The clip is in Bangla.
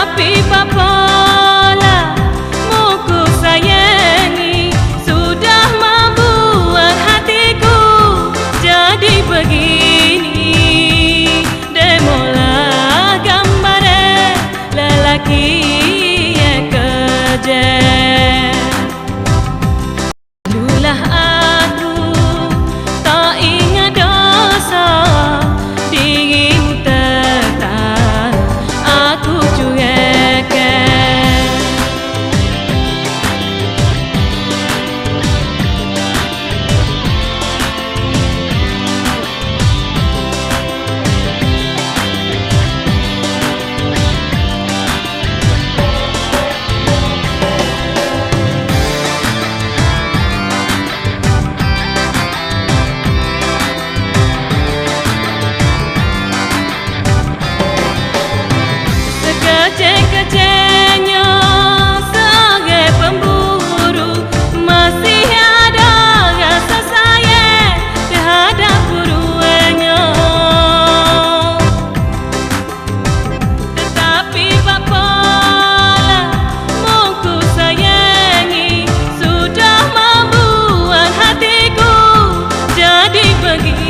পাপি পাপা lagi